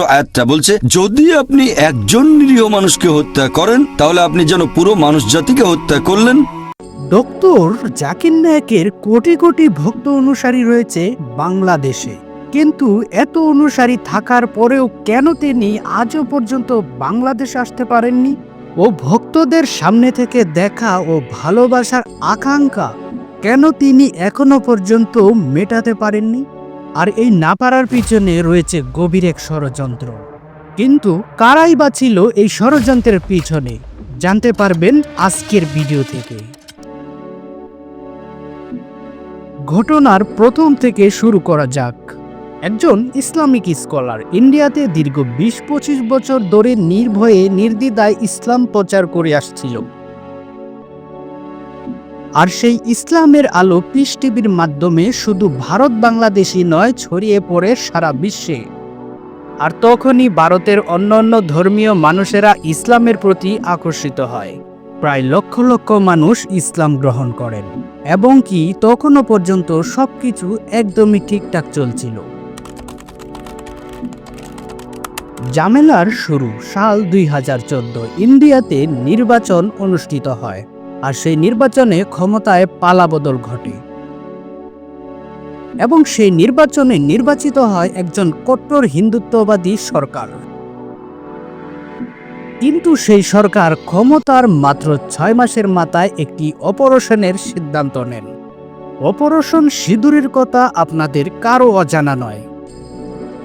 আয়াতটা বলছে, যদি আপনি একজন নিরীহ মানুষকে হত্যা করেন, তাহলে আপনি যেন পুরো মানুষ জাতিকে হত্যা করলেন। ডক্টর জাকির নায়কের কোটি কোটি ভক্ত অনুসারী রয়েছে বাংলাদেশে। কিন্তু এত অনুসারী থাকার পরেও কেন তিনি আজও পর্যন্ত বাংলাদেশে আসতে পারেননি? ও ভক্তদের সামনে থেকে দেখা ও ভালোবাসার আকাঙ্ক্ষা কেন তিনি এখনও পর্যন্ত মেটাতে পারেননি? আর এই না পারার পিছনে রয়েছে গভীর এক ষড়যন্ত্র। কিন্তু কারাই বা ছিল এই ষড়যন্ত্রের পিছনে? জানতে পারবেন আজকের ভিডিও থেকে। ঘটনার প্রথম থেকে শুরু করা যাক। একজন ইসলামিক স্কলার ইন্ডিয়াতে দীর্ঘ বিশ পঁচিশ বছর ধরে নির্ভয়ে, নির্দ্বিধায় ইসলাম প্রচার করে আসছিল। আর সেই ইসলামের আলো পিস টিভির মাধ্যমে শুধু ভারত বাংলাদেশই নয়, ছড়িয়ে পড়ে সারা বিশ্বে। আর তখনই ভারতের অন্যান্য ধর্মীয় মানুষেরা ইসলামের প্রতি আকর্ষিত হয়। প্রায় লক্ষ লক্ষ মানুষ ইসলাম গ্রহণ করেন। এবং কি, তখনও পর্যন্ত সব কিছু একদমই ঠিকঠাক চলছিল। জামেলার শুরু সাল দুই হাজার চোদ্দ, ইন্ডিয়াতে নির্বাচন অনুষ্ঠিত হয়। আর সেই নির্বাচনে ক্ষমতায় পালাবদল ঘটে। এবং সেই নির্বাচনে নির্বাচিত হয় একজন কট্টর হিন্দুত্ববাদী সরকার। কিন্তু সেই সরকার ক্ষমতার মাত্র ছয় মাসের মাথায় একটি অপারেশনের সিদ্ধান্ত নেন। অপারেশন সিঁদুরের কথা আপনাদের কারও অজানা নয়।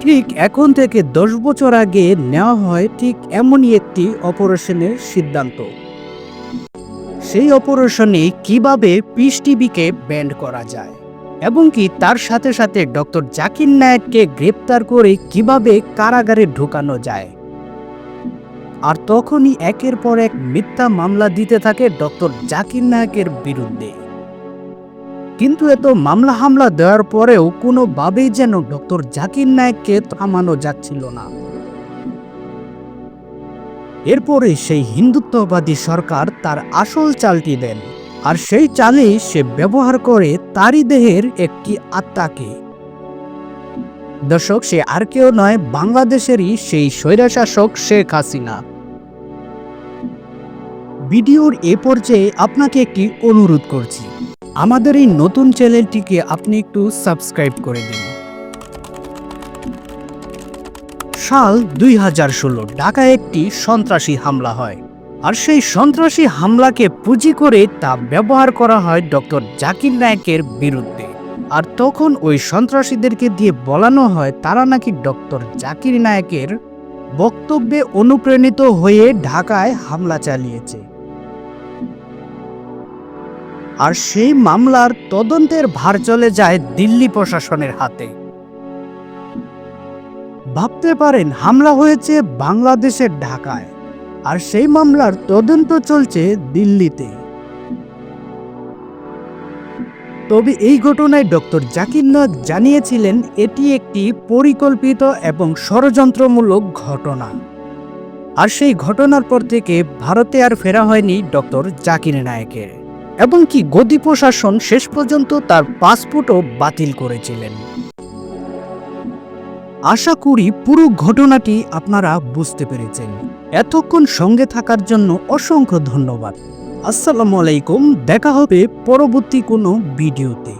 ঠিক এখন থেকে দশ বছর আগে নেওয়া হয় ঠিক এমনই একটি অপারেশনের সিদ্ধান্ত। সেই অপারেশনে কীভাবে পিস টিভিকে ব্যান্ড করা যায়, এবং কি তার সাথে সাথে ডক্টর জাকির নায়েককে গ্রেপ্তার করে কীভাবে কারাগারে ঢুকানো যায়। আর তখনই একের পর এক মিথ্যা মামলা দিতে থাকে ডক্টর জাকির নায়কের বিরুদ্ধে। কিন্তু এত মামলা হামলা দেওয়ার পরেও কোনোভাবেই যেন ডক্টর জাকির নায়ককে থামানো যাচ্ছিল না। এরপরে সেই হিন্দুত্ববাদী সরকার তার আসল চালটি দেন। আর সেই চালেই সে ব্যবহার করে তারই দেহের একটি আত্মাকে। দর্শক, সে আর কেউ নয়, বাংলাদেশেরই সেই স্বৈরাশাসক শেখ হাসিনা। ভিডিওর এ পর্যায়ে আপনাকে একটি অনুরোধ করছি। আমাদের এই নতুন চ্যানেলটিকে আপনি একটু সাবস্ক্রাইব করে দিন। সাল দুই হাজার ষোলো ঢাকায় একটি সন্ত্রাসী হামলা হয়। আর সেই সন্ত্রাসী হামলাকে পুঁজি করে তা ব্যবহার করা হয় ডক্টর জাকির নায়কের বিরুদ্ধে। আর তখন ওই সন্ত্রাসীদেরকে দিয়ে বলানো হয়, তারা নাকি ডক্টর জাকির নায়কের বক্তব্যে অনুপ্রাণিত হয়ে ঢাকায় হামলা চালিয়েছে। আর সেই মামলার তদন্তের ভার চলে যায় দিল্লি প্রশাসনের হাতে। ভাবতে পারেন, হামলা হয়েছে বাংলাদেশের ঢাকায়। আর সেই মামলার তদন্ত চলছে দিল্লিতে। তবে এই ঘটনায় ডক্টর জাকির নায়ক জানিয়েছিলেন, এটি একটি পরিকল্পিত এবং ষড়যন্ত্রমূলক ঘটনা। আর সেই ঘটনার পর থেকে ভারতে আর ফেরা হয়নি ডক্টর জাকির নায়কের। এবং কি গদি প্রশাসন শেষ পর্যন্ত তার পাসপোর্টও বাতিল করেছিলেন। আশা করি পুরো ঘটনাটি আপনারা বুঝতে পেরেছেন। এতক্ষণ সঙ্গে থাকার জন্য অসংখ্য ধন্যবাদ। আসসালামু আলাইকুম, দেখা হবে পরবর্তী কোনো ভিডিওতে।